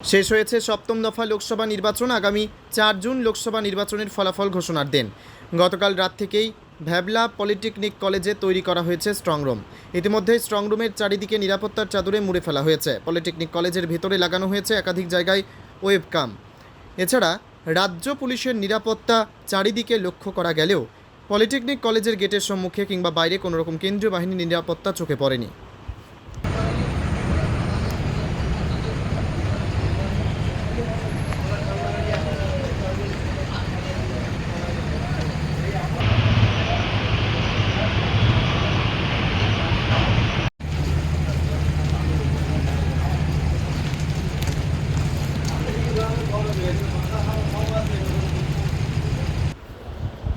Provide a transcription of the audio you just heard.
শেষ হয়েছে সপ্তম দফা লোকসভা নির্বাচন। আগামী চার জুন লোকসভা নির্বাচনের ফলাফল ঘোষণার দিন। গতকাল রাত থেকেই ভ্যাবলা পলিটেকনিক কলেজে তৈরি করা হয়েছে স্ট্রংরুম ইতিমধ্যে স্ট্রংরুমের চারিদিকে নিরাপত্তার চাদরে মুড়ে ফেলা হয়েছে। পলিটেকনিক কলেজের ভেতরে লাগানো হয়েছে একাধিক জায়গায় ওয়েবকাম। এছাড়া রাজ্য পুলিশের নিরাপত্তা চারিদিকে লক্ষ্য করা গেলেও পলিটেকনিক কলেজের গেটের সম্মুখে কিংবা বাইরে কোনোরকম কেন্দ্রীয় বাহিনীর নিরাপত্তা চোখে পড়েনি।